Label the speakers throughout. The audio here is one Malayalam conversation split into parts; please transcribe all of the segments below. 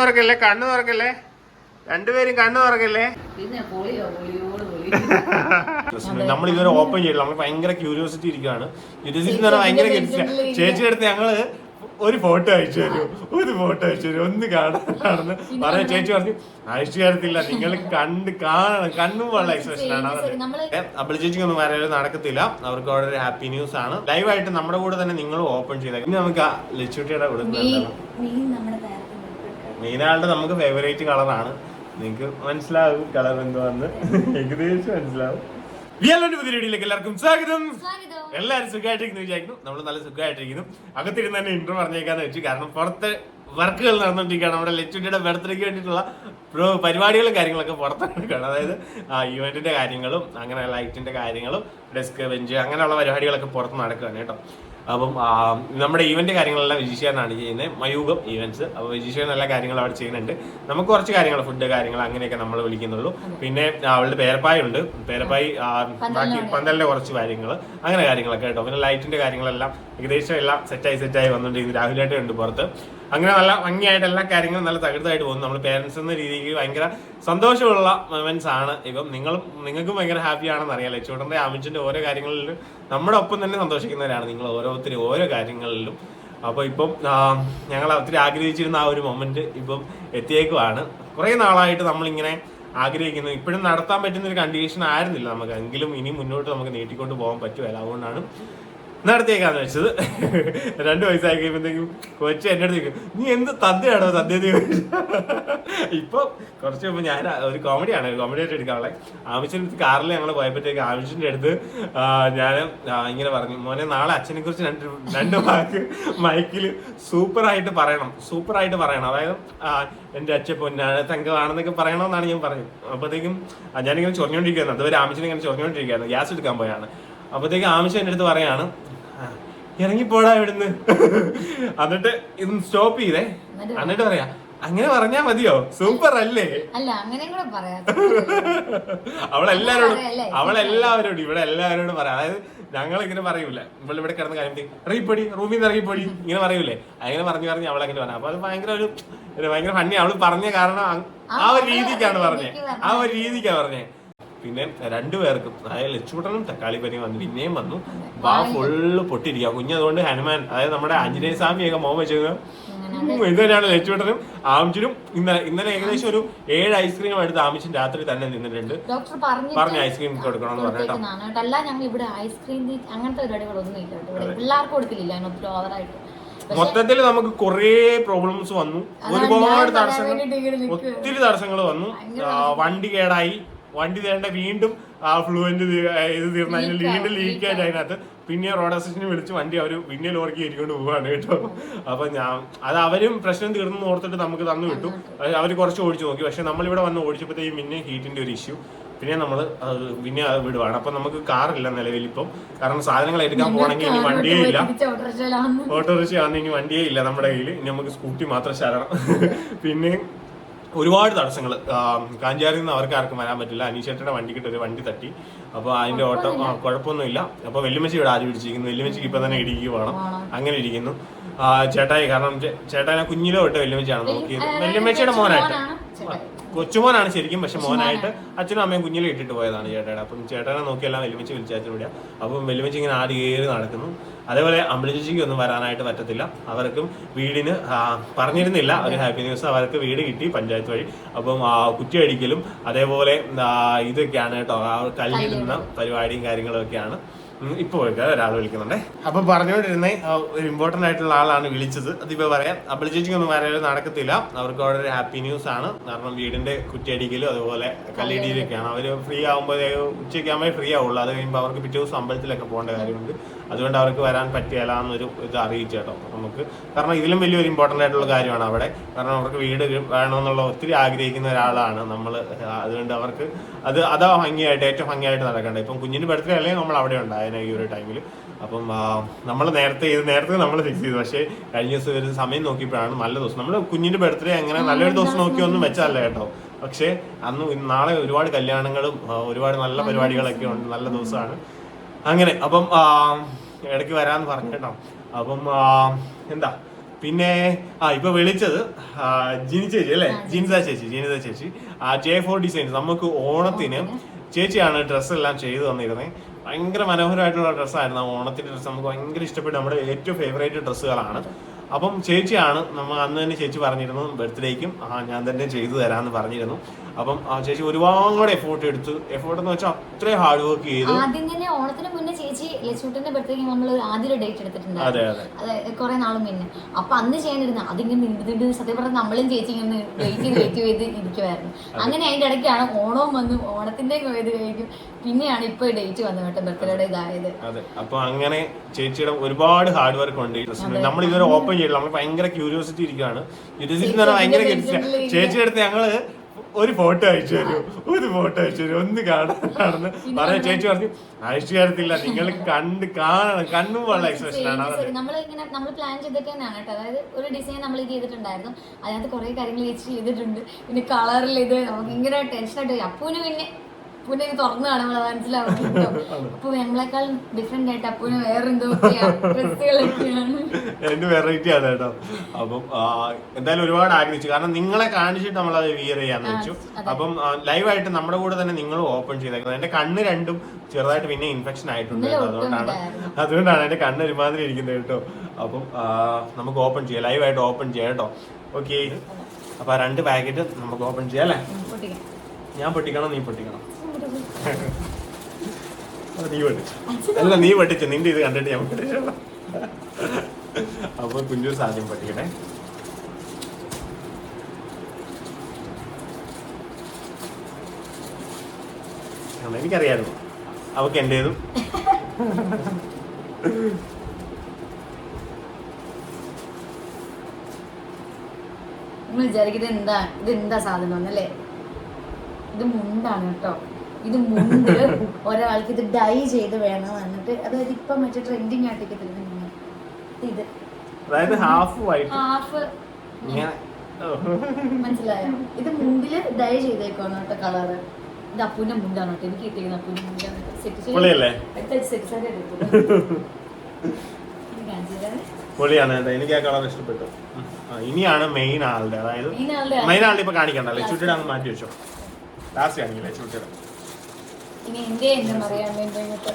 Speaker 1: തുറക്കല്ലേ? കണ്ണു തുറക്കല്ലേ? രണ്ടുപേരും കണ്ണു തുറക്കല്ലേ?
Speaker 2: പിന്നെ പൊളിയോ? പൊളിയോട്
Speaker 1: നമ്മൾ ഇതുവരെ ഓപ്പൺ ചെയ്തില്ല നമ്മൾ ഭയങ്കര ക്യൂരിയോസിറ്റി ഇരിക്കുകയാണ്. ക്യൂരിയോസിറ്റി എന്ന് പറഞ്ഞാൽ ഭയങ്കര. ചേച്ചിയുടെ അടുത്ത് ഞങ്ങൾ ഒരു ഫോട്ടോ അയച്ചു തരൂ. ഒരു ഫോട്ടോ അയച്ചു തരൂ. ഒന്ന് കാണാനാണെന്ന് പറയാൻ ചേച്ചി പറഞ്ഞു അയച്ചു തരത്തില്ല. നിങ്ങൾ കണ്ട് കാണണം. കണ്ണും വള എക്സ്പ്രഷൻ ആണ്
Speaker 2: നമ്മൾ
Speaker 1: അപ്പോൾ ചേച്ചിക്ക് ഒന്നും വരാൻ നടക്കത്തില്ല. അവർക്ക് വളരെ ഹാപ്പി ന്യൂസ് ആണ്. ലൈവായിട്ട് നമ്മുടെ കൂടെ തന്നെ നിങ്ങൾ ഓപ്പൺ ചെയ്ത. ഇനി നമുക്ക് ആ ലച്ചുട്ടിയുടെ കൂടെ
Speaker 2: നമ്മുടെ പേരത്തിന്
Speaker 1: മെയിനായിട്ട് നമുക്ക് ഫേവറേറ്റ് കളറാണ് നിങ്ങൾക്ക് മനസ്സിലാവും കളർ എന്തുവാന്ന്. ഏകദേശം മനസ്സിലാവും. വിയലോന്റെ പുതിയ വീഡിയോയിലേക്ക് എല്ലാവർക്കും സ്വാഗതം. എല്ലാവരും സുഖമായിട്ടിരിക്കുന്നു വിചാരിക്കുന്നു. നമ്മൾ നല്ല സുഖമായിട്ടിരിക്കുന്നു. അകത്തിരുന്ന് തന്നെ ഇന്റർ പറഞ്ഞേക്കാന്ന് വെച്ചു. കാരണം പുറത്തെ വർക്കുകൾ നടന്നുകൊണ്ടിരിക്കുകയാണ്. നമ്മുടെ ലച്ചുട്ടിയുടെ ബർത്ത്ഡേക്ക് വേണ്ടിയിട്ടുള്ള പ്രോ പരിപാടികളും കാര്യങ്ങളൊക്കെ പുറത്ത് നടക്കുകയാണ്. അതായത് ഇവന്റിന്റെ കാര്യങ്ങളും അങ്ങനെ ലൈറ്റിന്റെ കാര്യങ്ങളും ഡെസ്ക് ബെഞ്ച് അങ്ങനെയുള്ള പരിപാടികളൊക്കെ പുറത്ത് നടക്കുകയാണ് കേട്ടോ. അപ്പം നമ്മുടെ ഈവന്റ് കാര്യങ്ങളെല്ലാം വിജീഷനാണ് ചെയ്യുന്നത്. മയൂകം ഈവന്റ്സ് അപ്പോൾ വിജീഷൻ എല്ലാ കാര്യങ്ങളും അവിടെ ചെയ്യുന്നുണ്ട്. നമുക്ക് കുറച്ച് കാര്യങ്ങൾ ഫുഡ് കാര്യങ്ങൾ അങ്ങനെയൊക്കെ നമ്മൾ വിളിക്കുന്നുള്ളൂ. പിന്നെ അവളുടെ പേരപ്പായ ഉണ്ട്. പേരപ്പായി ബാക്കി പന്തലിന്റെ കുറച്ച് കാര്യങ്ങൾ അങ്ങനെ കാര്യങ്ങളൊക്കെ കേട്ടോ. പിന്നെ ലൈറ്റിന്റെ കാര്യങ്ങളെല്ലാം ഏകദേശം എല്ലാം സെറ്റായി സെറ്റായി വന്നുകൊണ്ടിരിക്കുന്നു. രാഹുലായിട്ട് ഉണ്ട് പുറത്ത്. അങ്ങനെ നല്ല ഭംഗിയായിട്ട് എല്ലാ കാര്യങ്ങളും നല്ല തകർത്തായിട്ട് പോകുന്നു. നമ്മൾ പേരൻസ് എന്ന രീതിക്ക് ഭയങ്കര സന്തോഷമുള്ള മൊമെന്റ്സ് ആണ്. ഇപ്പം നിങ്ങളും നിങ്ങൾക്കും ഭയങ്കര ഹാപ്പി ആണെന്ന് അറിയാം ലച്ചുടന്റെ അമിച്ചിന്റെ ഓരോ കാര്യങ്ങളിലും നമ്മുടെ ഒപ്പം തന്നെ സന്തോഷിക്കുന്നവരാണ് നിങ്ങൾ ഓരോരുത്തരും ഓരോ കാര്യങ്ങളിലും. അപ്പോൾ ഇപ്പം ഞങ്ങൾ ഒത്തിരി ആഗ്രഹിച്ചിരുന്ന ആ ഒരു മൊമെന്റ് ഇപ്പം എത്തിയേക്കുവാണ്. കുറേ നാളായിട്ട് നമ്മളിങ്ങനെ ആഗ്രഹിക്കുന്നു. ഇപ്പോഴും നടത്താൻ പറ്റുന്ന ഒരു കണ്ടീഷൻ ആയിരുന്നില്ല നമുക്ക്. എങ്കിലും ഇനി മുന്നോട്ട് നമുക്ക് നീട്ടിക്കൊണ്ട് പോകാൻ പറ്റുമല്ല അതുകൊണ്ടാണ് നടത്തിയേക്കാന്ന് വെച്ചത്. രണ്ട് വയസ്സായി കഴിയുമ്പോഴത്തേക്കും കൊച്ചു എന്റെ അടുത്ത് ചോദിക്കും, നീ എന്ത് തന്തയാണോ തന്തയെന്ന് ഇപ്പൊ കുറച്ച് മുമ്പ് ഞാൻ ഒരു കോമഡിയാണ് കോമഡി ആയിട്ട് എടുക്കാനുള്ളത് ആവശ്യം കാറിൽ ഞങ്ങൾ പോയപ്പോഴത്തേക്ക് ആവശ്യത്തിന്റെ അടുത്ത് ഞാൻ ഇങ്ങനെ പറഞ്ഞു മോനെ നാളെ അച്ഛനെ കുറിച്ച് രണ്ട് രണ്ട് വാക്ക് മൈക്കിൽ സൂപ്പറായിട്ട് പറയണം. സൂപ്പറായിട്ട് പറയണം. അതായത് എന്റെ അച്ഛൻ പൊന്നാണ് തങ്കമാണെന്നൊക്കെ പറയണമെന്നാണ് ഞാൻ പറഞ്ഞത്. അപ്പോഴത്തേക്കും ഞാനിങ്ങനെ ചൊറിഞ്ഞോണ്ടിരിക്കുന്നത് അതുവരെ ആവശ്യം ഇങ്ങനെ ചൊറിഞ്ഞോണ്ടിരിക്കുകയായിരുന്നു ഗ്യാസ് എടുക്കാൻ പോയാണ്. അപ്പോഴത്തേക്ക് ആവശ്യം എന്റെ അടുത്ത് പറയാണ് "ആ, ഇറങ്ങിപ്പോടാ ഇവിടുന്ന്. എന്നിട്ട് ഇത് സ്റ്റോപ്പ് ചെയ്തേ. എന്നിട്ട് പറയാ. അങ്ങനെ പറഞ്ഞാ മതിയോ? സൂപ്പർ അല്ലേ?
Speaker 2: അല്ല കൂടെ പറയാം.
Speaker 1: അവളെല്ലാരോടും? അവളെല്ലാവരോടും ഇവിടെ എല്ലാവരോടും പറയാം. അതായത് ഞങ്ങൾ ഇങ്ങനെ പറയൂല. ഇവിടെ ഇവിടെ കിടന്ന് കാര്യം ഇറങ്ങിപ്പൊടി റൂമിൽ നിന്ന് ഇറങ്ങിപ്പൊടി. ഇങ്ങനെ പറയൂലേ? അങ്ങനെ പറഞ്ഞു പറഞ്ഞ് അവളങ്ങനെ പറഞ്ഞു. അപ്പൊ അത് ഭയങ്കര ഒരു ഒരു ഭയങ്കര ഫണ്ണി അവൾ പറഞ്ഞ കാരണം ആ ഒരു രീതിക്കാണ് പറഞ്ഞേ. ആ ഒരു രീതിക്കാണ് പറഞ്ഞേ. പിന്നെ രണ്ടുപേർക്കും അതായത് ലക്ഷ്മണനും തക്കാളി പനി വന്നു പിന്നെയും വന്നു. വാ ഫുള്ള് പൊട്ടിരിക്കുക കുഞ്ഞതുകൊണ്ട് ഹനുമാൻ അതായത് നമ്മുടെ ആഞ്ജനേയ സ്വാമിയൊക്കെ മോൻ വെച്ചത് ഇത് തന്നെയാണ് ലച്ചുകൂട്ടനും ആമിച്ചിനും. ഇന്നലെ ഇന്നലെ ഏകദേശം ഒരു ഏഴ് ഐസ്ക്രീം എടുത്ത് ആമിച്ചും രാത്രി തന്നെ നിന്നിട്ടുണ്ട്.
Speaker 2: പറഞ്ഞു
Speaker 1: ഐസ്ക്രീം കൊടുക്കണമെന്ന് പറഞ്ഞു കേട്ടോ.
Speaker 2: കേട്ടോ. അല്ല ഞങ്ങൾ ഇവിടെ ഐസ്ക്രീം അങ്ങനത്തെ പരിപാടികളൊന്നും ഇല്ല പിള്ളേർക്ക് കൊടുക്കില്ല അതിന് ഒത്തിരി ഓവറായിട്ട്
Speaker 1: മൊത്തത്തിൽ നമുക്ക് കുറേ പ്രോബ്ലംസ് വന്നു. ഒരുപാട് തടസ്സങ്ങൾ ഒത്തിരി തടസ്സങ്ങൾ വന്നു. വണ്ടി കേടായി. വണ്ടി തേണ്ട വീണ്ടും ആ ഫ്ലുവന്റ് ഇത് തീർന്ന അതിന് വീണ്ടും ലീക്ക് ആയിട്ട് അതിനകത്ത്. പിന്നെ റോഡ് അസിസ്റ്റന്റിനെ വിളിച്ച് വണ്ടി അവർ പിന്നെ ലോറിക്ക് കയറ്റിക്കൊണ്ട് പോവാണ് കേട്ടോ. അപ്പൊ ഞാൻ അത് അവരും പ്രശ്നം തീർന്നു ഓർത്തിട്ട് നമുക്ക് തന്നു വിട്ടു. അവർ കുറച്ച് ഓടിച്ചു നോക്കി. പക്ഷെ നമ്മളിവിടെ വന്ന് ഓടിച്ചപ്പോഴത്തേക്കും പിന്നെ ഹീറ്റിന്റെ ഒരു ഇഷ്യൂ പിന്നെ നമ്മൾ പിന്നെ അത് വിടുവാണ്. അപ്പൊ നമുക്ക് കാറില്ല നിലവിൽ ഇപ്പം. കാരണം സാധനങ്ങൾ എടുക്കാൻ പോകണമെങ്കിൽ ഇനി വണ്ടിയേ ഇല്ല. ഓട്ടോറിക്ഷ ആണെങ്കിൽ ഇനി വണ്ടിയേ ഇല്ല നമ്മുടെ കയ്യിൽ ഇനി നമുക്ക് സ്കൂട്ടി മാത്രം ശരണം പിന്നെ ഒരുപാട് തടസ്സങ്ങൾ കാഞ്ചാറിൽ നിന്ന് അവർക്ക് ആർക്കും വരാൻ പറ്റില്ല. അനീഷേട്ടയുടെ വണ്ടിക്കിട്ട് ഒരു വണ്ടി തട്ടി. അപ്പോൾ അതിന്റെ ഓട്ടം കുഴപ്പമൊന്നുമില്ല. അപ്പോൾ വെല്ലുമച്ചി ഇവിടെ ആദ്യം പിടിച്ചിരിക്കുന്നു വെല്ലുമച്ചിക്ക് ഇപ്പൊ തന്നെ ഇടിക്കുക വേണം. അങ്ങനെ ഇരിക്കുന്നു. ചേട്ടായി കാരണം ചേട്ടായി കുഞ്ഞിലോ ഇട്ട് വെല്ലുമച്ചിയാണ് നോക്കിയത്. വെല്ലുമച്ചിയുടെ മോനായിട്ട്. കൊച്ചുമോനാണ് ശരിക്കും പക്ഷെ മോനായിട്ട്. അച്ഛനും അമ്മയും കുഞ്ഞിലെ ഇട്ടിട്ട് പോയതാണ് ചേട്ടായിട്ട് അപ്പം ചേട്ടനെ നോക്കിയെല്ലാം വെല്ലുമച്ചി വിടുക അപ്പം വെല്ലുമച്ചി ഇങ്ങനെ ആടി കയറി നടക്കുന്നു. അതേപോലെ ചേച്ചിക്ക് ഒന്നും വരാനായിട്ട് പറ്റത്തില്ല. അവർക്കും വീടിന് പറഞ്ഞിരുന്നില്ല. ഒരു ഹാപ്പി ന്യൂസ്. അവർക്ക് വീട് കിട്ടി പഞ്ചായത്ത് വഴി. അപ്പം കുറ്റി കുറ്റിയടിക്കലും അതേപോലെ ഇതൊക്കെയാണ് കേട്ടോ. ആ കല്ലിടുന്ന പരിപാടിയും കാര്യങ്ങളും ഒക്കെയാണ് ഉം, ഇപ്പൊ വിളിക്കാം ഒരാൾ വിളിക്കുന്നുണ്ടേ. അപ്പൊ പറഞ്ഞുകൊണ്ടിരുന്ന ഒരു ഇമ്പോർട്ടന്റ് ആയിട്ടുള്ള ആളാണ് വിളിച്ചത്. അതിപ്പോ പറയാം അബിളിച്ചേച്ചിക്ക് ഒന്നും വരാൻ നടക്കത്തില്ല. അവർക്ക് അവിടെ ഒരു ഹാപ്പി ന്യൂസ് ആണ്. കാരണം വീടിന്റെ കുറ്റിയടിക്കലും അതുപോലെ കല്ലിടിയിലൊക്കെയാണ്. അവർ ഫ്രീ ആകുമ്പോൾ ഉച്ചയ്ക്ക് ആകുമ്പോൾ ഫ്രീ ആവുള്ളൂ. അത് കഴിയുമ്പോൾ അവർക്ക് പിറ്റേ ദിവസം അമ്പലത്തിലൊക്കെ പോകേണ്ട കാര്യമുണ്ട്. അതുകൊണ്ട് അവർക്ക് വരാൻ പറ്റിയല്ല എന്നൊരു ഇത് അറിയിച്ചു കേട്ടോ. നമുക്ക് കാരണം ഇതിലും വലിയൊരു ഇമ്പോർട്ടന്റ് ആയിട്ടുള്ള കാര്യമാണ് അവിടെ. കാരണം അവർക്ക് വീട് വേണമെന്നുള്ള ഒത്തിരി ആഗ്രഹിക്കുന്ന ഒരാളാണ് നമ്മൾ. അതുകൊണ്ട് അവർക്ക് അത് അതാ ഭംഗിയായിട്ട് ഏറ്റവും ഭംഗിയായിട്ട് നടക്കേണ്ടത്. ഇപ്പം കുഞ്ഞിന്റെ ബർത്ത്ഡേ അല്ലെങ്കിൽ നമ്മൾ അവിടെ ഉണ്ടായിരുന്നു ഈ ഒരു ടൈമിൽ അപ്പം നമ്മൾ നേരത്തെ ഇത് നേരത്തെ നമ്മൾ ഫിക്സ് ചെയ്തു. പക്ഷേ കഴിഞ്ഞ ദിവസം ഒരു സമയം നോക്കിയപ്പോഴാണ് നല്ല ദിവസം. നമ്മൾ കുഞ്ഞിന്റെ ബർത്ത്ഡേ അങ്ങനെ നല്ലൊരു ദിവസം നോക്കി ഒന്നും വെച്ചതല്ല കേട്ടോ. പക്ഷേ അന്ന് നാളെ ഒരുപാട് കല്യാണങ്ങളും ഒരുപാട് നല്ല പരിപാടികളൊക്കെ ഉണ്ട്. നല്ല ദിവസമാണ്. അങ്ങനെ അപ്പം ഇടയ്ക്ക് വരാന്ന് പറഞ്ഞു കേട്ടോ. അപ്പം എന്താ? പിന്നെ ആ ഇപ്പൊ വിളിച്ചത് ജിനി ചേച്ചി അല്ലേ? ജിനിത ചേച്ചി ജിനിത ചേച്ചി. ആ ജെ ഫോർ ഡിസൈൻസ് നമുക്ക് ഓണത്തിന് ചേച്ചിയാണ് ഡ്രസ്സ് എല്ലാം ചെയ്തു തന്നിരുന്നത് ഭയങ്കര മനോഹരമായിട്ടുള്ള ഡ്രസ്സായിരുന്നു. ഓണത്തിന്റെ ഡ്രസ്സ് നമുക്ക് ഭയങ്കര ഇഷ്ടപ്പെട്ടു. നമ്മുടെ ഏറ്റവും ഫേവറേറ്റ് ഡ്രസ്സുകളാണ്. അപ്പം ചേച്ചിയാണ് നമ്മൾ അന്ന് തന്നെ ചേച്ചി പറഞ്ഞിരുന്നു ബർത്ത്ഡേക്കും ആ ഞാൻ തന്നെ ചെയ്തു തരാമെന്ന് പറഞ്ഞിരുന്നു. അപ്പം ആ ചേച്ചി ഒരുപാട് എഫോർട്ട് എടുത്തു. എഫോർട്ട് എന്ന് വെച്ചാൽ അത്രയും ഹാർഡ് വർക്ക് ചെയ്തു.
Speaker 2: ആദ്യം തന്നെ ഓണത്തിന് മുന്നേ ചേച്ചി ലക്ഷ്മിന്റെ ബർത്ത്ഡേക്ക് നമ്മൾ ആദ്യം ഒരു ഡേറ്റ് എടുത്തിട്ടുണ്ടായിരുന്നു.
Speaker 1: അതെ
Speaker 2: കുറെ നാളും മുന്നേ. അപ്പൊ അന്ന് ചെയ്യാനിരുന്ന അതിങ്ങനെ നിന്നിട്ട് സത്യം പറഞ്ഞാൽ നമ്മളും ചേച്ചി ഇങ്ങനെ വെയിറ്റ് ചെയ്ത് വെയിറ്റ് ചെയ്ത് ഇരിക്കുമായിരുന്നു അങ്ങനെ അതിന്റെ ഇടയ്ക്കാണ് ഓണവും വന്നു. ഓണത്തിന്റെ ഇത് കഴിഞ്ഞു പിന്നെയാണ് ഇപ്പൊ ഡേറ്റ് വന്നത് കേട്ടോ ബർത്ത്ഡേയുടെ ഇതായത്.
Speaker 1: അതെ. അപ്പൊ അങ്ങനെ ചേച്ചിയുടെ ഒരുപാട് ഹാർഡ് വർക്ക് ഉണ്ട്. നമ്മൾ ഇതുവരെ ഓപ്പൺ ചെയ്യില്ല നമ്മൾ ഭയങ്കര ക്യൂരിയോസിറ്റി ഇരിക്കുകയാണ്. ക്യൂരിയോസിറ്റി എന്ന് പറഞ്ഞാൽ ഭയങ്കര ചേച്ചിയുടെ അടുത്ത് ഞങ്ങൾ ഒരു ഫോട്ടോ അയച്ചു തരൂ. ഒരു ഫോട്ടോ അയച്ചു തരൂ. ഒന്ന് കാണാനാണെന്ന് പറയാൻ ചേച്ചി പറഞ്ഞു അയച്ചു തരത്തില്ല. നിങ്ങൾ കണ്ട് കാണണം. കണ്ണും വെള്ള എക്സ്പ്രഷൻ ആണ്? അതെ
Speaker 2: നമ്മൾ പ്ലാൻ ചെയ്തിട്ട് തന്നെയാണ് കേട്ടോ. അതായത് ഒരു ഡിസൈൻ നമ്മൾ ചെയ്തിട്ടുണ്ടായിരുന്നു. അതിനകത്ത് കുറെ കാര്യങ്ങൾ ചേച്ചി ചെയ്തിട്ടുണ്ട്. പിന്നെ കളറിൽ ഇത് ഭയങ്കര ടെൻഷൻ ആയിട്ട് അപ്പൂന് പിന്നെ അപ്പൂനെ തുറന്ന് കാണുമ്പോൾ മനസ്സിലാവും അപ്പൊ ഞങ്ങളെക്കാൾ ഡിഫറെന്റ് ആയിട്ട് അപ്പൂന് വേറെ എന്തോ ഡ്രസ്സുകളൊക്കെയാണ്
Speaker 1: എന്റെ വെറൈറ്റി ആണ് കേട്ടോ. അപ്പം എന്തായാലും ഒരുപാട് ആഗ്രഹിച്ചു. കാരണം നിങ്ങളെ കാണിച്ചിട്ട് നമ്മൾ അത് വിയർ ചെയ്യാന്ന് വെച്ചു. അപ്പം ലൈവായിട്ട് നമ്മുടെ കൂടെ തന്നെ നിങ്ങൾ ഓപ്പൺ ചെയ്തേക്കുന്നത്. എന്റെ കണ്ണ് രണ്ടും ചെറുതായിട്ട് പിന്നെ ഇൻഫെക്ഷൻ ആയിട്ടുണ്ട് അതുകൊണ്ടാണ് അതുകൊണ്ടാണ് എന്റെ കണ്ണ് ഒരുമാതിരി ഇരിക്കുന്നത് കേട്ടോ. അപ്പം നമുക്ക് ഓപ്പൺ ചെയ്യാം. ലൈവായിട്ട് ഓപ്പൺ ചെയ്യാം കേട്ടോ. ഓക്കെ അപ്പൊ ആ രണ്ട് പാക്കറ്റ് നമുക്ക് ഓപ്പൺ ചെയ്യാം അല്ലേ? ഞാൻ പൊട്ടിക്കണം? നീ പൊട്ടിക്കണം? നീ അല്ല നീ പൊട്ടിച്ചു നിന്റെ ഇത് കണ്ടിട്ട് ഞാൻ അപ്പൊ കുഞ്ഞൂസ് ആദ്യം പഠിക്കണേ എനിക്കറിയായിരുന്നു. അവക്ക്
Speaker 2: നിങ്ങൾ വിചാരിക്കുന്നത് എന്താ ഇത് എന്താ സാധനം അല്ലേ ഇത് മുണ്ടാണ് കേട്ടോ. ഇത് മുമ്പ് ഒരാൾക്ക് ഇത് ഡൈ ചെയ്ത് വേണം എന്നിട്ട് അതായത് ഇപ്പൊ മറ്റേ ട്രെൻഡിങ് ആയിട്ട് ഇത്.
Speaker 1: അതായത് ഹാഫ്
Speaker 2: ഹാഫ് മനസ്സിലായോ? ഇത് മുമ്പിൽ ഡൈ ചെയ്തേക്കാണ് കേട്ടോ കളറ് ഇത് അപ്പൂന്റെ മുണ്ടാണ് കേട്ടോ. എനിക്ക് കിട്ടിയത് അപ്പൂന്റെ മുണ്ടാണ്. സെറ്റ് സാരി
Speaker 1: പൊളിയാണ് എനിക്ക് ആ കളർ ഇഷ്ടപ്പെട്ടു. ഇനിയാണ് മെയിൻ ആളുടെ. അതായത് മെയിൻ ആളുടെ ഇപ്പൊ കാണിക്കണ്ടല്ലേ ചുറ്റിടാന്ന് മാറ്റി വെച്ചോ. ലാസ്റ്റ് കാണിക്കില്ലേ? ചുട്ടിയുടെ
Speaker 2: ഇനി എന്റെ എന്ന് പറയാൻ വേണ്ടി കഴിഞ്ഞിട്ട്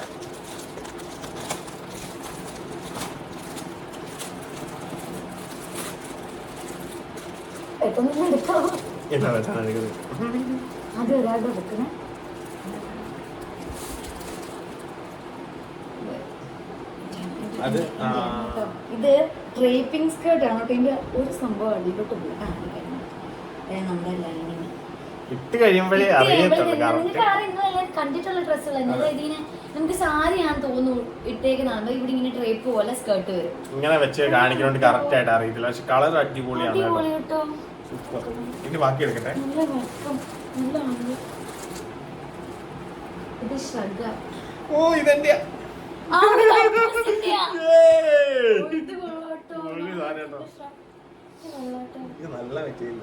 Speaker 2: പെട്ടെന്ന് എടുക്കാം
Speaker 1: എന്താ വെച്ചാൽ എടുക്കുന്നത്
Speaker 2: അത് ഒരാളുടെ എടുക്കണേ
Speaker 1: അത്, ആ.
Speaker 2: ഇത് ട്രേപ്പിംഗ് സ്കേർട്ട് ആണ്. അതിന്റെ ഇതിന്റെ ഒരു സംഭവം അടിയിലോട്ട് പോയി. നമ്മുടെ ലൈനിങ്
Speaker 1: ഇട്ട് കഴിയുമ്പോഴേ അറിയത്തുള്ളൂ.
Speaker 2: കണ്ടിട്ടുള്ള ഡ്രസ്സുകൾ അതായത് ഇങ്ങനെ നമുക്ക് സാരിയാന്ന് തോന്നുന്നു ഇട്ടേക്കുന്നതാണ് ഇവിടെ ഇങ്ങനെ ട്രേപ്പ് പോലെ സ്കേർട്ട് വരും
Speaker 1: ഇങ്ങനെ വെച്ച് കാണിക്കുന്നോണ്ട് കറക്റ്റ് ആയിട്ട് അറിയത്തില്ല പക്ഷെ കളർ അടിപൊളിയാണ് കേട്ടോ
Speaker 2: അടിപൊളി കേട്ടോ
Speaker 1: ഇനി ബാക്കി എടുക്കട്ടെ.
Speaker 2: ഇത് ശ്രദ്ധ
Speaker 1: ഓ ഇതെന്റെയാ
Speaker 2: ആ, ഇത് opposite ആ.
Speaker 1: Yay!
Speaker 2: ഓ, ഇത് കൊള്ളാട്ടോ.
Speaker 1: പൊളി സാധനം കേട്ടോ.
Speaker 2: ഇത് കൊള്ളാട്ടോ.
Speaker 1: ഇത് നല്ല മെറ്റീരിയൽ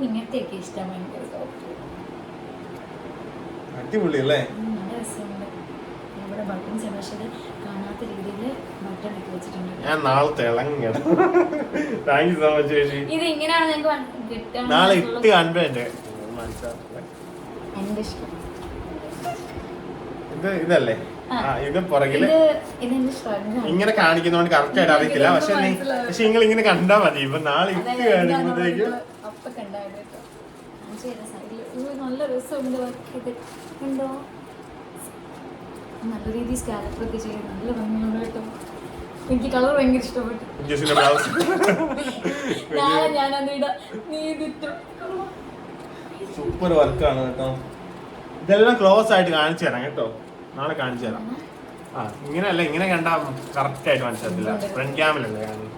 Speaker 2: ഇങ്ങനത്തെയൊക്കെ ഇഷ്ടം ഭയങ്കര soft.
Speaker 1: അടിപൊളി അല്ലേ
Speaker 2: ഉം, നല്ല രസമുണ്ട് ഇവിടെ ബട്ടൺസ് ഉണ്ട് പക്ഷെ ഇത് കാണാത്ത രീതിയിൽ ബട്ടൺ ഒക്കെ അല്ലേ?
Speaker 1: ഞാൻ നാളെ തിളങ്ങണം. താങ്ക് യു സോ മച്ച് ചേച്ചി.
Speaker 2: ഇത് ഇങ്ങനെയാണ്
Speaker 1: നാളെ ഇട്ട് കാണുമ്പോ എന്റെ മനസ്സിലാവില്ല
Speaker 2: എന്റെ
Speaker 1: ഇത് ഇതല്ലേ? ഇത്
Speaker 2: പുറകിൽ.
Speaker 1: ഇങ്ങനെ കാണിക്കുന്നോണ്ട് കറക്റ്റ് ആയിട്ട് അറിയത്തില്ല. പക്ഷെ. പക്ഷെ നിങ്ങൾ ഇങ്ങനെ കണ്ടാ മതി. ഇപ്പൊ നാളെ ഇട്ട് കാണിക്കുമ്പോഴത്തേക്കും
Speaker 2: ഓ നല്ല രസമുണ്ട് വർക്ക് ചെയ്ത് ഉണ്ടോ നല്ല രീതിയിൽ സ്കാലപ്പ് ഒക്കെ ചെയ്ത് നല്ല ഭംഗിയുണ്ട് കേട്ടോ. എനിക്ക് കളർ ഭയങ്കര ഇഷ്ടപ്പെട്ടു. നാളെ ഞാൻ അന്നിട നീ ഇതിട്ടു
Speaker 1: സൂപ്പർ വർക്കാണ് കേട്ടോ. ഇതെല്ലാം ക്ലോസ് ആയിട്ട് കാണിച്ചു തരാം കേട്ടോ. നാളെ കാണിച്ചു തരാം. ആ ഇങ്ങനെയല്ല ഇങ്ങനെ കണ്ടാ കറക്റ്റ് ആയിട്ട് മനസ്സിലാത്തില്ല ഫ്രണ്ട് ക്യാമിലല്ലേ
Speaker 2: കാണുന്നത്?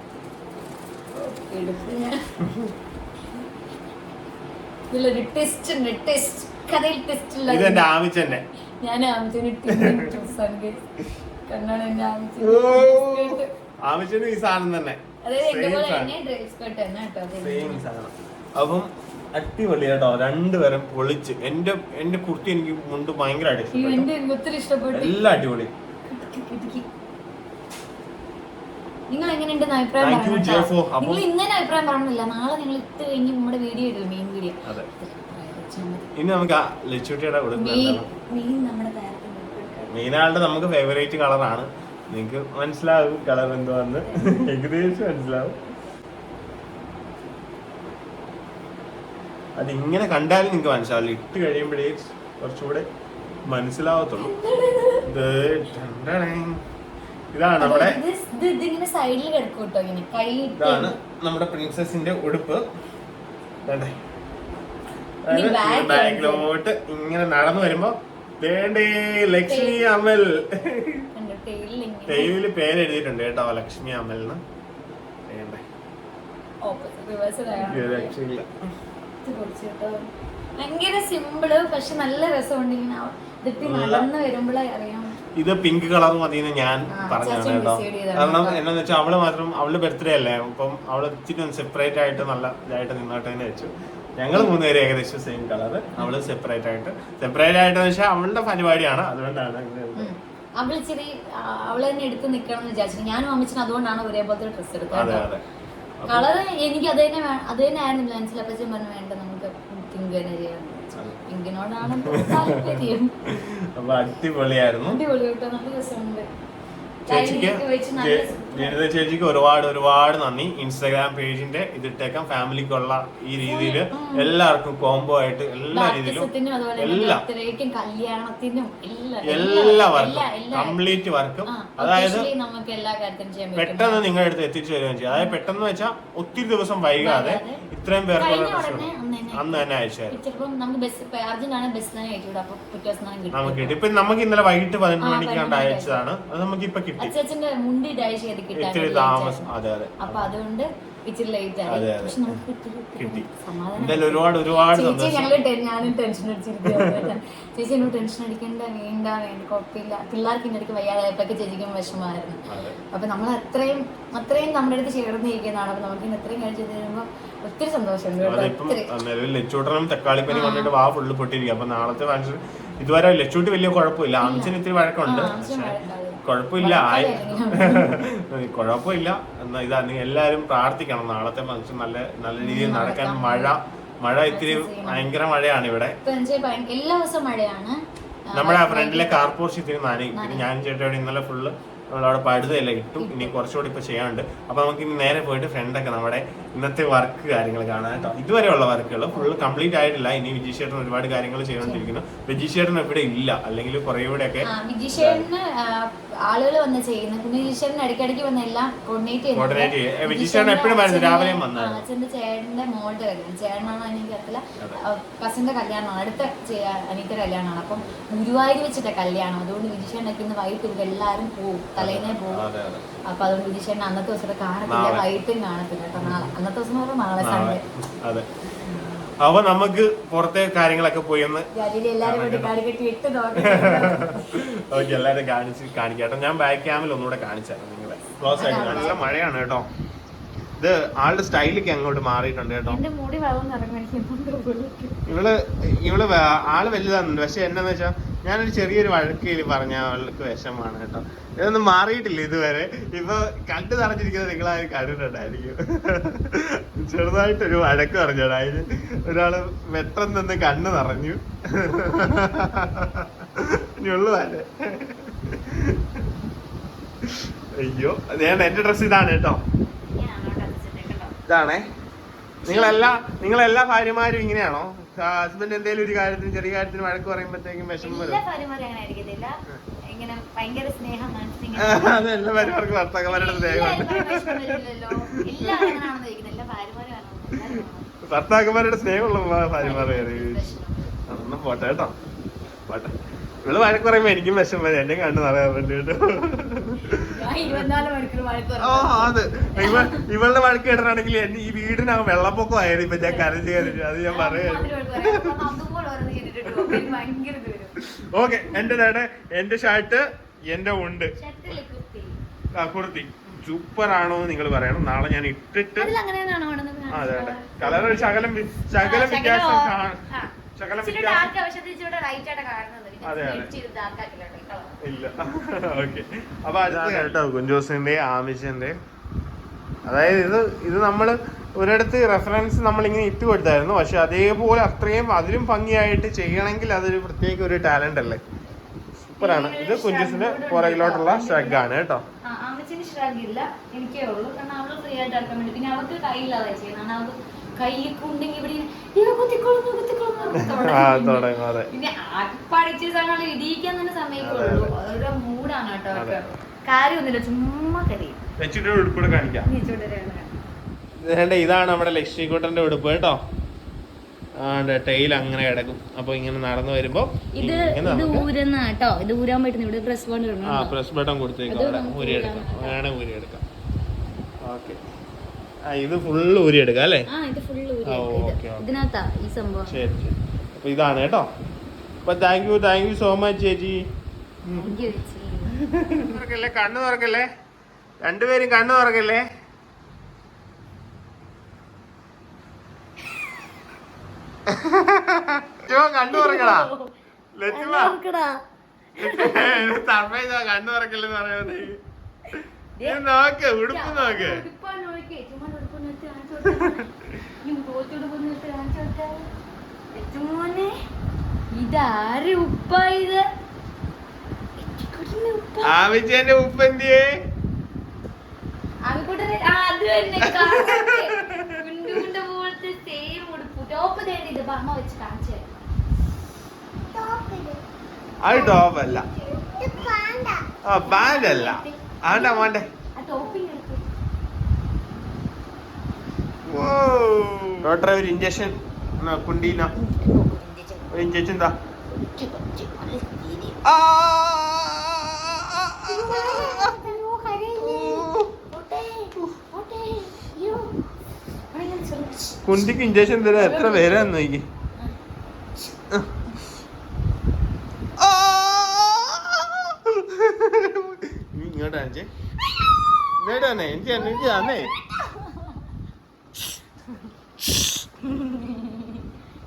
Speaker 2: ഇതിലൊരു ടെസ്റ്റ് ഉണ്ട് ടെസ്റ്റ് കഥയിൽ ടെസ്റ്റ്
Speaker 1: ഇത് എന്റെ
Speaker 2: ഇല്ല
Speaker 1: ആമിച്ചന്റെ
Speaker 2: ഞാൻ ആമിച്ചന് കണ്ണാണ് എന്റെ ആമിച്ചിന്
Speaker 1: ആമിച്ചനും ഈ സാധനം തന്നെ. അപ്പം അടിപൊളി കേട്ടോ രണ്ടുപേരും പൊളിച്ച്. എന്റെ എന്റെ കുർത്തി എനിക്ക് മുണ്ട്
Speaker 2: ഭയങ്കര അടിച്ചു
Speaker 1: എല്ലാം അടിപൊളി.
Speaker 2: നിങ്ങൾ എങ്ങനെയുണ്ട് അഭിപ്രായം
Speaker 1: Thank you,
Speaker 2: പറയണം നിങ്ങൾ ഇങ്ങനെ അഭിപ്രായം പറഞ്ഞില്ല നാളെ നിങ്ങൾ ഇട്ട് കഴിഞ്ഞ് നമ്മുടെ വീഡിയോ ഇടും മെയിൻ വീഡിയോ
Speaker 1: അതെ. ഇനി നമുക്ക് ആ ലച്ചുട്ടിയുടെ
Speaker 2: മെയിൻ
Speaker 1: കൊടുക്കുന്നത്
Speaker 2: മെയിൻ നമ്മുടെ
Speaker 1: മെയിനായിട്ട് നമുക്ക് ഫേവറേറ്റ് കളറാണ് നിങ്ങൾക്ക് മനസ്സിലാവും കളർ എന്തുവാന്ന്. ഏകദേശം മനസ്സിലാവും. അത് ഇങ്ങനെ കണ്ടാലും നിങ്ങൾക്ക് മനസ്സിലാവില്ല. ഇട്ട് കഴിയുമ്പോഴേ കുറച്ചുകൂടെ മനസ്സിലാവത്തുള്ളൂ. ഇത് ടണ്ടടേ. ഇതാണ് നമ്മുടെ
Speaker 2: ഇതിങ്ങനെ സൈഡിൽ കിടക്കും കേട്ടോ ഇങ്ങനെ. കൈ
Speaker 1: ഇതാണ് നമ്മുടെ പ്രിൻസസിന്റെ ഉടുപ്പ്. ബാഗിലോട്ട് ഇങ്ങനെ നടന്നു വരുമ്പോ വേണ്ടേ ലക്ഷ്മി അമൽ. ടൈമിൽ പേരെഴുതിയിട്ടുണ്ട് കേട്ടോ ലക്ഷ്മി അമൽ എന്ന്
Speaker 2: ഭയങ്കര സിമ്പിൾ പക്ഷെ നല്ല രസമുണ്ട് ഇങ്ങനെ നടന്ന് വരുമ്പോഴേ അറിയാം
Speaker 1: ഇത് പിങ്ക് കളർ മതി എന്ന് ഞാൻ
Speaker 2: ആ,
Speaker 1: പറഞ്ഞതാണ് കേട്ടോ. കാരണം. എന്നാന്ന് വെച്ചാൽ അവൾ മാത്രം അവൾ ബർത്ത്ഡേ അല്ലേ? അപ്പം അവൾ ഇച്ചിരി സെപ്പറേറ്റ് ആയിട്ട് നല്ല ഇതായിട്ട് നിന്നോട്ടെ തന്നെ വെച്ചു ഞങ്ങൾ മൂന്നുപേരും ഏകദേശം സെയിം കളർ അവൾ സെപ്പറേറ്റ് ആയിട്ട്. സെപ്പറേറ്റ് ആയിട്ട് വെച്ചാൽ അവളുടെ പരിപാടിയാണ്. അതുകൊണ്ടാണ്.
Speaker 2: അവൾ ഇച്ചിരി അവൾ തന്നെ എടുത്ത് നിക്കണം എന്ന് വിചാരിച്ചു ഞാനും അമ്മച്ചിനും അതുകൊണ്ടാണ് ഒരേപോലത്തെ ഡ്രസ്സ് എടുത്തത് കളർ എനിക്ക് അത് തന്നെ അത് തന്നെ ആയിരുന്നു. ഞാൻ പറഞ്ഞു വേണ്ട നമുക്ക് പിങ്ക് തന്നെ ചെയ്യാന്ന് പിങ്കിനോടാണ് താല്പര്യം.
Speaker 1: അപ്പൊ അടിപൊളിയായിരുന്നു.
Speaker 2: അടിപൊളി കേട്ടോ. നല്ല രസമുണ്ട്.
Speaker 1: ചേച്ചിക്ക് ജനിത ചേച്ചിക്ക് ഒരുപാട് ഒരുപാട് നന്ദി. ഇൻസ്റ്റാഗ്രാം പേജിന്റെ ഇതിട്ടേക്കാം. ഫാമിലിക്കുള്ള ഈ രീതിയിൽ എല്ലാവർക്കും കോംബോ ആയിട്ട് എല്ലാ രീതിയിലും എല്ലാ.
Speaker 2: കല്യാണത്തിനും എല്ലാം
Speaker 1: വർക്കും കംപ്ലീറ്റ് വർക്കും. അതായത് പെട്ടെന്ന് നിങ്ങളുടെ അടുത്ത് എത്തിച്ചു വരികയും ചെയ്യും. അതായത് പെട്ടെന്ന് വെച്ചാൽ ഒത്തിരി ദിവസം വൈകാതെ. ഇത്രയും പേർക്കുള്ള
Speaker 2: പ്രശ്നം അന്ന് തന്നെ അയച്ചായിരുന്നു നമുക്ക് കിട്ടും.
Speaker 1: ഇപ്പൊ നമുക്ക് ഇന്നലെ വൈകിട്ട് പതിനൊന്ന്
Speaker 2: ആ,
Speaker 1: മണിക്കാണ്ട് അയച്ചതാണ്. അത് നമുക്ക് ഇപ്പൊ കിട്ടി.
Speaker 2: മുണ്ടി ഡൈ ചെയ്ത് കിട്ടാൻ
Speaker 1: ഇത്തിരി താമസം. അതെ അതെ.
Speaker 2: അപ്പൊ അതുകൊണ്ട് ഇച്ചിരി ലേറ്റ് ആയി. പക്ഷെ നമുക്ക് കിട്ടി,
Speaker 1: എന്തായാലും ഒരുപാട് ഒരുപാട്
Speaker 2: ഞാനും ടെൻഷൻ അടിച്ചിരിക്കുകയാണ്. ചേച്ചി എന്നോട് ടെൻഷൻ അടിക്കണ്ട വേണ്ട വേണ്ട കുഴപ്പമില്ല. പിള്ളേർക്ക് ഇന്റെ അടുക്ക് വയ്യാതായപ്പോഴൊക്കെ ചേച്ചിക്കും വിഷമമായിരുന്നു. അപ്പൊ നമ്മൾ അത്രയും അത്രയും നമ്മുടെ അടുത്ത് ചേർന്നിരിക്കുന്നതാണ് അപ്പൊ നമുക്ക് ഇന്ന് ഇത്രയും കഴിച്ചു തരുമ്പോ ഒത്തിരി സന്തോഷമുണ്ട്
Speaker 1: ലച്ചൂട്ടനും തക്കാളിപ്പനി വന്നിട്ട് വാ ഫുള്ള് പൊട്ടിയിരിക്കും അപ്പൊ നാളത്തെ ഫംഗ്ഷൻ ഇതുവരെ ലച്ചൂട്ടി വലിയ കുഴപ്പമില്ല. അംശന് ഇത്തിരി വഴക്കമുണ്ട് കുഴപ്പമില്ല. കുഴപ്പമില്ല. എന്നാ ഇതാ നിങ്ങൾ എല്ലാവരും പ്രാർത്ഥിക്കണം. നാളത്തെ ഫംഗ്ഷൻ നല്ല നല്ല രീതിയിൽ നടക്കാൻ മഴ മഴ ഇത്തിരി ഭയങ്കര മഴയാണ് ഇവിടെ
Speaker 2: എല്ലാ ദിവസവും മഴയാണ്.
Speaker 1: നമ്മുടെ ആ ഫ്രണ്ടിലെ കാർ പോർച്ച് ഇത്തിരി നനയും. പിന്നെ ഞാൻ ചേട്ടയോടെ ഇന്നലെ ഫുള്ള് നമ്മളവിടെ പഴുതയല്ല ഇട്ടു. ഇനി കുറച്ചുകൂടി ഇപ്പൊ ചെയ്യാനുണ്ട്. അപ്പൊ നമുക്ക് ഇനി നേരെ പോയിട്ട് ഫ്രണ്ടൊക്കെ നമ്മുടെ ഇന്നത്തെ വർക്ക് കാര്യങ്ങൾ കാണാൻ കേട്ടോ. ഇതുവരെയുള്ള വർക്കുകൾ ഫുള്ള് കംപ്ലീറ്റ് ആയിട്ടില്ല. ഇനി വിജയ് ചേട്ടൻ ഒരുപാട് കാര്യങ്ങൾ ചെയ്തുകൊണ്ടിരിക്കുന്നു വിജയ് ചേട്ടൻ ഇവിടെ ഇല്ല. അല്ലെങ്കിൽ കുറെ
Speaker 2: കൂടെ വിജിഷേറിന് ആളുകൾ വന്ന് ചെയ്യുന്ന. പിന്നെ വിജിഷേറിന് ഇടയ്ക്കിടയ്ക്ക് വന്ന് എല്ലാം കോർഡിനേറ്റ്
Speaker 1: ചെയ്യുന്നത്.
Speaker 2: അച്ഛന്റെ ചേട്ടന്റെ മോളുടെ കല്യാണം. ചേട്ടനാണോ എനിക്ക് അറിയില്ല കസിന്റെ കല്യാണമാണ് അടുത്ത അനിയത്തെ കല്യാണമാണ്. അപ്പം ഗുരുവായൂർ വെച്ചിട്ട കല്യാണം. അതുകൊണ്ട് വിജിഷേറിനൊക്കെ ഇന്ന് വൈകിട്ട് ഇവർ എല്ലാവരും തലേന്നേ പോവും.
Speaker 1: അതെ. അതെ
Speaker 2: അപ്പൊ അതുകൊണ്ട് വിജിഷേറിന് അന്നത്തെ ദിവസത്തെ കാണത്തില്ല. വൈകിട്ടും കാണത്തില്ല കേട്ടോ. നാളെ. അന്നത്തെ ദിവസം നാളെ. സൺഡേ
Speaker 1: അപ്പൊ നമുക്ക് പുറത്തെ കാര്യങ്ങളൊക്കെ പോയി ഒന്ന് ഓക്കെ എല്ലാരും കാണിച്ച് കാണിക്കാട്ടോ ഞാൻ ബാക്ക് ക്യാമിൽ ഒന്നുകൂടെ കാണിച്ചായിരുന്നു നിങ്ങളെ. ക്ലോസ് ആയിട്ട് മഴയാണ് കേട്ടോ. ഇത് ആളുടെ സ്റ്റൈലൊക്കെ അങ്ങോട്ട് മാറിയിട്ടുണ്ട് കേട്ടോ. ഇവൾ ഇവൾ ആൾ വലുതാണെന്നുണ്ട് പക്ഷെ എന്നാന്ന് വെച്ചാ ഞാനൊരു ചെറിയൊരു വഴക്കിൽ പറഞ്ഞ അവൾക്ക് വിഷമാണ് കേട്ടോ. ഇതൊന്നും മാറിയിട്ടില്ല ഇതുവരെ. ഇപ്പൊ കണ്ടു നിറഞ്ഞിരിക്കുന്നത് നിങ്ങളാരും കണ്ടിട്ടുണ്ടായിരിക്കും ചെറുതായിട്ടൊരു വഴക്ക് പറഞ്ഞോടാ അതിന് ഒരാൾ വെട്ടം നിന്ന് കണ്ണ് നിറഞ്ഞു. ഉള്ളതല്ലേ അല്ലേ അയ്യോ ഞാൻ എന്റെ ഡ്രസ് ഇതാണ് കേട്ടോ. ഇതാണേ. നിങ്ങളെല്ലാ നിങ്ങളെല്ലാ ഭാര്യമാരും ഇങ്ങനെയാണോ? ഹസ്ബൻഡ് എന്തെങ്കിലും ഒരു കാര്യത്തിന് ചെറിയ കാര്യത്തിന് വഴക്ക് പറയുമ്പോഴത്തേക്കും വിഷമം വരും. അത് എല്ലാ ഭാര്യമാർക്കും ഭർത്താക്കന്മാരുടെ
Speaker 2: ആണെന്ന്
Speaker 1: ഭർത്താക്കന്മാരുടെ സ്നേഹമുള്ള ഭാര്യമാരെ അതൊന്നും പോട്ടെ കേട്ടോ. പോട്ടെ. ഇവൾ വഴക്ക് പറയുമ്പോ എനിക്കും വിഷം വരും. എന്നെ കണ്ടു നിറയാൻ വേണ്ടി കേട്ടോ ആ അത്. ഇവ ഇവളുടെ വഴക്ക് കേട്ടിട്ടാണെങ്കിൽ എന്റെ ഈ വീടിന് വെള്ളപ്പൊക്കം ആയിരുന്നു ഇപ്പൊ ഞാൻ കരഞ്ഞു കരഞ്ഞു. അത് ഞാൻ പറയാം
Speaker 2: ഭയങ്കര ദൂരം
Speaker 1: ഓക്കെ എന്റെ നേടെ എന്റെ ഷർട്ട് എന്റെ ഉണ്ട്. ആ കുർത്തി. സൂപ്പർ ആണോ എന്ന് നിങ്ങൾ പറയണം. നാളെ ഞാൻ ഇട്ടിട്ട് അതെ അതെ. കളർ ശകലം ശകലം വ്യത്യാസം കുഞ്ചോസിന്റെ ആമിഷന്റെ. അതായത് ഇത് ഇത് നമ്മൾ ഒരിടത്ത് റെഫറൻസ് നമ്മളിങ്ങനെ ഇട്ട് കൊടുത്തായിരുന്നു. പക്ഷെ അതേപോലെ അത്രയും അതിലും ഭംഗിയായിട്ട് ചെയ്യണമെങ്കിൽ അതൊരു പ്രത്യേക ഒരു ടാലന്റ് അല്ലേ? സൂപ്പറാണ്. ഇത് കുഞ്ചസിന്റെ പുറകിലോട്ടുള്ള ആണ് കേട്ടോ.
Speaker 2: എനിക്കേ ഉള്ളൂ. കാരണം അവൾ ഫ്രീ ആയിട്ട് പിന്നെ അവൾക്ക് കയ്യില്ലാതെ ചെയ്യുന്നത് അവൾക്ക് കൈയൊക്കെ ഉണ്ടെങ്കിൽ ഇവിടെ പിന്നെ പഠിച്ച സാധനങ്ങൾ ഇടിയിക്കാൻ തന്നെ സമയക്കുള്ളൂ അവരുടെ മൂടാണ് കേട്ടോ അവർക്ക് കാര്യമൊന്നുമില്ല ചുമ്മാ കരയും
Speaker 1: ഇതാണ് നമ്മുടെ ലക്ഷ്മിക്കുട്ടന്റെ ഉടുപ്പ് കേട്ടോ. ടൈൽ അങ്ങനെ കിടക്കും. അപ്പൊ ഇങ്ങനെ നടന്നു വരുമ്പോ
Speaker 2: ഇത് ഊരുന്ന കേട്ടോ. ഇത് ഊരാൻ പറ്റുന്ന ഇവിടെ പ്രസ് ബോണ്ട്
Speaker 1: ആ പ്രസ് ബട്ടൺ കൊടുത്തേക്കും ഊരി എടുക്കാം. വേണേ ഊരി എടുക്കാം ഓക്കെ. ഇത് ഫുള്ള് ഊരി എടുക്കാം അല്ലേ.
Speaker 2: ഇതിനകത്താ ഈ സംഭവം.
Speaker 1: ശരി ശരി. അപ്പൊ ഇതാണ് കേട്ടോ. അപ്പൊ thank you thank you so much ചേച്ചി. തുറക്കല്ലേ? കണ്ണു തുറക്കല്ലേ? രണ്ടുപേരും കണ്ണു തുറക്കല്ലേ? കണ്ണു തുറക്കടാ. സർപ്രൈസ് കണ്ണു തുറക്കല്ലെന്ന് പറയുന്നത് നോക്ക് ഉടുപ്പ് നോക്ക്.
Speaker 2: ഇതാര് ഉപ്പാ ഇത്? ഉപ്പ.
Speaker 1: എന്തിയേ?
Speaker 2: അത്
Speaker 1: ടോപ്പല്ല ആ പാന്റ് അല്ല. ആണ്ടാ മാണ്ടേ
Speaker 2: ആ topping എടുക്ക്.
Speaker 1: ഡോക്ടറെ ഒരു ഇഞ്ചക്ഷൻ കുണ്ടീന ഒരു ഇഞ്ചക്ഷൻ എന്താ കുണ്ടിക്ക് ഇഞ്ചക്ഷൻ തരാ എത്ര പേരാന്ന് നോക്കി കാണിച്ചേ ഇങ്ങോട്ട് എനിക്ക് തന്നെ, എനിക്ക് തന്നേ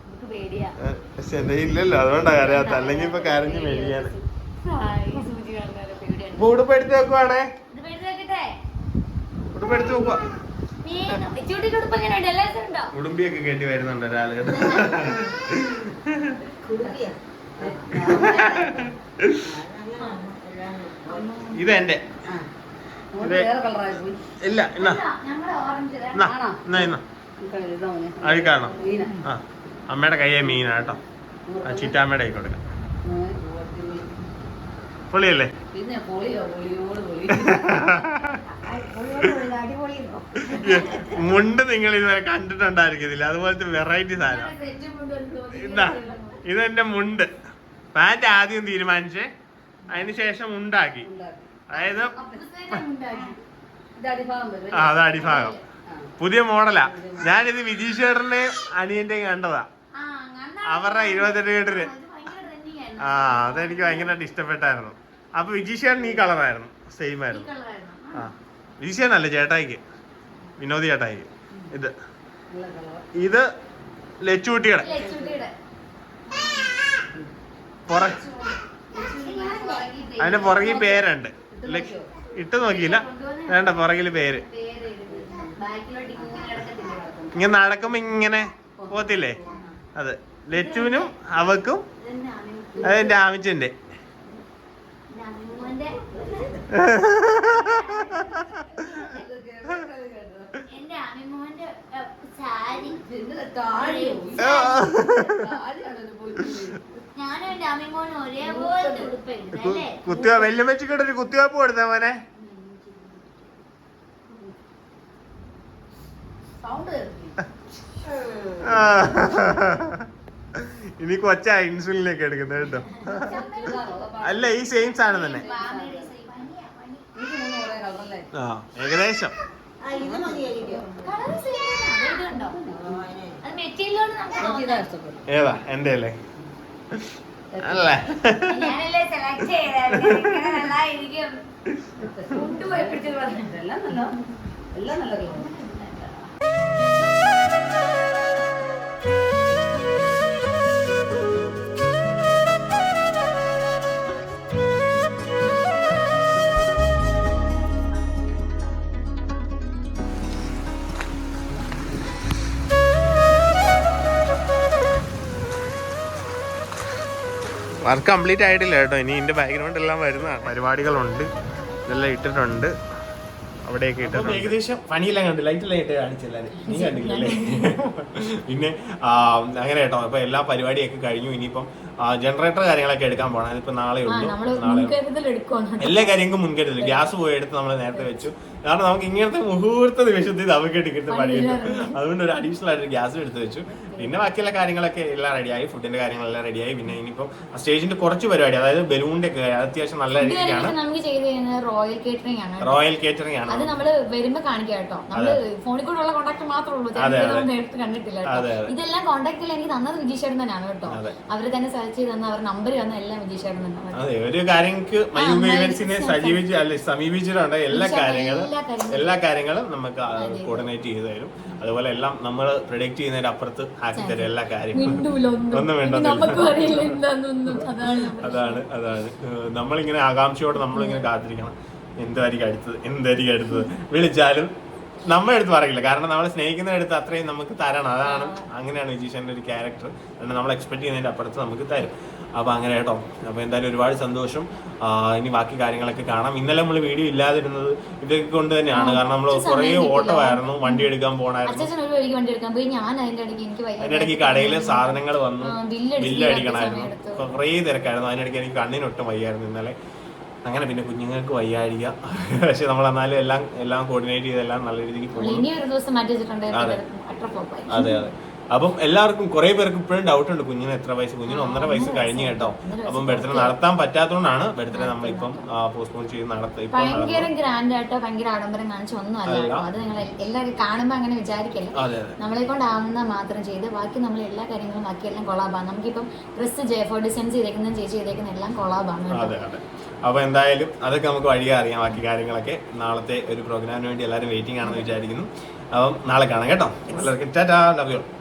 Speaker 2: എനിക്ക് പേടിയാ
Speaker 1: ഏ, പക്ഷെ എന്റെ ഇല്ലല്ലോ അതുകൊണ്ടാ കരയാത്ത അല്ലെങ്കിൽ ഇപ്പൊ കരഞ്ഞു. ഇപ്പൊ ഉടുപ്പ് എടുത്ത് വെക്കുവാണേ? ഉടുപ്പ് എടുത്ത്? ഉടുമ്പിയൊക്കെ കേട്ടി വരുന്നുണ്ട് ഒരാൾ. കേട്ടോ ഇത് എന്റെ ഇല്ല എന്നാ. എന്നാ എന്നാ അഴുക്കാണോ ആ അമ്മയുടെ കയ്യെ മീനാട്ടോ ചിറ്റാമ്മയുടെ കൈ കൊടുക്കാം. പൊളിയല്ലേ?
Speaker 3: പിന്നെ പൊളിയോ പൊളിയോട് പൊളി.
Speaker 1: മുണ്ട് നിങ്ങൾ ഇതുവരെ കണ്ടിട്ടുണ്ടായിരിക്കത്തില്ല. അതുപോലത്തെ വെറൈറ്റി സാധനം. ഇതാ ഇതെന്റെ മുണ്ട്. പാന്റ് ആദ്യം തീരുമാനിച്ച്. അതിനുശേഷം ഉണ്ടാക്കി
Speaker 3: ഉണ്ടാക്കി.
Speaker 1: അതായത്. ആ, അത് അടിഭാഗം. പുതിയ മോഡലാ. ഞാനിത് വിജീഷേട്ടന്റെ അനിയന്റെ കണ്ടതാ.
Speaker 2: ആ, അങ്ങനെ
Speaker 1: അവരുടെ ഇരുപത്തെട്ട്
Speaker 2: ആയിരുന്നു.
Speaker 1: ആ അതെനിക്ക് ഭയങ്കരമായിട്ട് ഇഷ്ടപ്പെട്ടായിരുന്നു. അപ്പൊ വിജീഷേട്ടൻ ഈ കളറായിരുന്നു. സെയിം ആയിരുന്നു. ആ. അല്ലേ ചേട്ടായിക്ക്? വിനോദി ചേട്ടായിക്ക്. ഇത്. ഇത്
Speaker 2: ലച്ചുകുട്ടിയുടെ.
Speaker 1: പുറ അതിന്റെ പുറകിൽ പേരുണ്ട്.
Speaker 3: ഇട്ട്
Speaker 1: നോക്കിയില്ല. വേണ്ട പുറകിൽ പേര്.
Speaker 2: ഇങ്ങനെ
Speaker 1: നടക്കുമ്പോ ഇങ്ങനെ പോത്തില്ലേ അത്. ലച്ചുവിനും അവക്കും അതെന്റെ ആമിച്ചന്റെ കുത്തിവ വെല്ലുമ്മച്ചിക്കൂടെ ഒരു കുത്തിവെപ്പ് കൊടുത്ത മോനെ.
Speaker 3: സൗണ്ട്?
Speaker 1: ആ. ഇനി കൊച്ച ഇൻസുലിനൊക്കെ എടുക്കുന്നത് കേട്ടോ. അല്ല ഈ സെയിം സാധനം തന്നെ? ആ ഏകദേശം. ഏതാ? എന്റെ അല്ലേ? അല്ലേ
Speaker 2: ഞാനല്ലേ സെലക്ട്
Speaker 1: വർക്ക് കംപ്ലീറ്റ് ആയിട്ടില്ല കേട്ടോ. ഇനി ഇതിന്റെ ബാക്ക്ഗ്രൗണ്ട് എല്ലാം വരുന്ന പരിപാടികളുണ്ട്. ഇതെല്ലാം ഇട്ടിട്ടുണ്ട്. അവിടെയൊക്കെ ഇട്ടിട്ടുണ്ട്. ഏകദേശം പണിയെല്ലാം കണ്ടു ലൈറ്റ് എല്ലാം ഇട്ട് നീ കണ്ടില്ലല്ലേ പിന്നെ അങ്ങനെ കേട്ടോ. അപ്പൊ എല്ലാ പരിപാടിയൊക്കെ കഴിഞ്ഞു. ഇനിയിപ്പം ജനറേറ്റർ കാര്യങ്ങളൊക്കെ എടുക്കാൻ പോകണം ഇപ്പൊ നാളെ ഉള്ളൂ. നാളെ എല്ലാ കാര്യങ്ങൾക്കും മുൻകരുതൽ. ഗ്യാസ് പോയി എടുത്ത് നമ്മൾ നേരത്തെ വെച്ചു. കാരണം നമുക്ക് ഇങ്ങനത്തെ മുഹൂർത്ത നിമിഷത്തിൽ നമുക്ക് എടുക്കുന്ന പണിയുണ്ട് അതുകൊണ്ട് ഒരു അഡീഷണൽ ആയിട്ട് ഗ്യാസ് എടുത്ത് വെച്ചു. പിന്നെ ബാക്കിയുള്ള കാര്യങ്ങളൊക്കെ എല്ലാം റെഡിയായി ഫുഡിന്റെ കാര്യങ്ങളെല്ലാം റെഡിയായി പിന്നെ ഇനിയിപ്പം സ്റ്റേജിന്റെ കുറച്ച് പരിപാടി അതായത് ബലൂണിന്റെ ഒക്കെ അത്യാവശ്യം നല്ല
Speaker 2: രീതിയിലാണ് റോയൽ കേറ്ററിംഗ് ആണ്.
Speaker 1: റോയൽ കേറ്ററിംഗ് ആണ്.
Speaker 2: അത് നമ്മൾ വരുമ്പോ കാണിക്കാം കേട്ടോ. നമ്മൾ ഫോണിൽ കൂടെ ഉള്ള കോണ്ടാക്ട് മാത്രമേ ഉള്ളൂ.
Speaker 1: അതെ,
Speaker 2: നേരിട്ട് കണ്ടിട്ടില്ല
Speaker 1: അതെ, അതെ.
Speaker 2: ഇതെല്ലാം കോണ്ടാക്റ്റിൽ എനിക്ക് തന്നത് വിജീഷേട്ടൻ തന്നെയാണ് കേട്ടോ. അവർ തന്നെ ചെയ്ത് തന്ന അവർ നമ്പർ തന്ന എല്ലാം
Speaker 1: അതെ ഒരു മയൂബ സജീവിച്ച് അല്ലെ സമീപിച്ചിട്ടുണ്ട് എല്ലാ കാര്യങ്ങളും.
Speaker 2: എല്ലാ കാര്യങ്ങളും.
Speaker 1: നമുക്ക് കോർഡിനേറ്റ് ചെയ്തു തരും. അതുപോലെ എല്ലാം നമ്മൾ പ്രൊഡക്റ്റ് ചെയ്യുന്നതിന് അപ്പുറത്ത് ആക്കി തരും എല്ലാ കാര്യങ്ങളും.
Speaker 2: ഒന്നും എന്താണെന്നൊന്നും അതാണ്
Speaker 1: അതാണ് നമ്മളിങ്ങനെ ആകാംക്ഷയോടെ നമ്മളിങ്ങനെ കാത്തിരിക്കണം. എന്തായിരിക്കും അടുത്തത്? എന്തായിരിക്കും അടുത്തത്? വിളിച്ചാലും നമ്മുടെ എടുത്ത് പറയില്ല. കാരണം നമ്മൾ സ്നേഹിക്കുന്ന അടുത്ത് അത്രയും നമുക്ക് തരണം. അതാണ് അങ്ങനെയാണ് വിജീഷന്റെ ഒരു ക്യാരക്ടർ കാരണം നമ്മൾ എക്സ്പെക്ട് ചെയ്യുന്നതിന്റെ അപ്പുറത്ത് നമുക്ക് തരും. അപ്പൊ അങ്ങനെ കേട്ടോ. അപ്പൊ എന്തായാലും ഒരുപാട് സന്തോഷം. ഇനി ബാക്കി കാര്യങ്ങളൊക്കെ കാണാം. ഇന്നലെ നമ്മൾ വീഡിയോ ഇല്ലാതിരുന്നത് ഇതൊക്കെ കൊണ്ട് തന്നെയാണ്. കാരണം നമ്മൾ കുറേ ഓട്ടമായിരുന്നു. വണ്ടി എടുക്കാൻ
Speaker 2: പോണായിരുന്നു. അതിന്റെ ഇടയ്ക്ക്
Speaker 1: കടയിലെ സാധനങ്ങൾ വന്നു. ബില്ല് അടിക്കണമായിരുന്നു കുറേ തിരക്കായിരുന്നു. അതിനിടയ്ക്ക് എനിക്ക് കണ്ണിനൊട്ടും വയ്യായിരുന്നു ഇന്നലെ. അങ്ങനെ പിന്നെ കുഞ്ഞുങ്ങൾക്ക് വയ്യാഴിക പക്ഷെ നമ്മൾ എന്നാലും എല്ലാം എല്ലാം കോർഡിനേറ്റ് ചെയ്തെല്ലാം നല്ല രീതിക്ക് പോകും. അതെ. അതെ അതെ. അപ്പം എല്ലാവർക്കും കുറെ പേർക്ക് ഇപ്പോഴും ഡൗട്ട് ഉണ്ട് കുഞ്ഞിന് എത്ര വയസ്സ് കുഞ്ഞിന് ഒന്നര വയസ്സ് കഴിഞ്ഞു കേട്ടോ. അപ്പം ബർത്ത്ഡേ നടത്താൻ പറ്റാത്തതുകൊണ്ടാണ് ബർത്ത്ഡേ നമ്മൾ നമ്മളിപ്പം പോസ്റ്റ്പോൺ ചെയ്ത് നടന്നു
Speaker 2: ഭയങ്കര ഗ്രാൻഡ് ആയിട്ടോ ഭയങ്കര ആഡംബരം കാണിച്ച ഒന്നും അല്ല. അത് നിങ്ങൾ എല്ലാവരും കാണുമ്പോൾ അങ്ങനെ വിചാരിക്കല്ലേ നമ്മളെ കൊണ്ടാവുന്ന മാത്രം ചെയ്ത് ബാക്കി നമ്മൾ എല്ലാ കാര്യങ്ങളും ബാക്കിയെല്ലാം കൊളാബാണ് നമുക്കിപ്പം ഡ്രസ്സ് ജയഫോ ഡിസൈൻ ചെയ്തേക്കുന്ന ചേച്ചി ചെയ്തേക്കുന്ന എല്ലാം കൊളാബാണ് കേട്ടോ.
Speaker 1: അതെ അതെ അപ്പൊ എന്തായാലും അതൊക്കെ നമുക്ക് വഴിയെ അറിയാം ബാക്കി കാര്യങ്ങളൊക്കെ. നാളത്തെ ഒരു പ്രോഗ്രാമിന് വേണ്ടി എല്ലാവരും വെയിറ്റിംഗ് ആണെന്ന് വിചാരിക്കുന്നു. അപ്പം നാളെ കാണാം കേട്ടോ. എല്ലാവർക്കും ടാറ്റാ ലവ്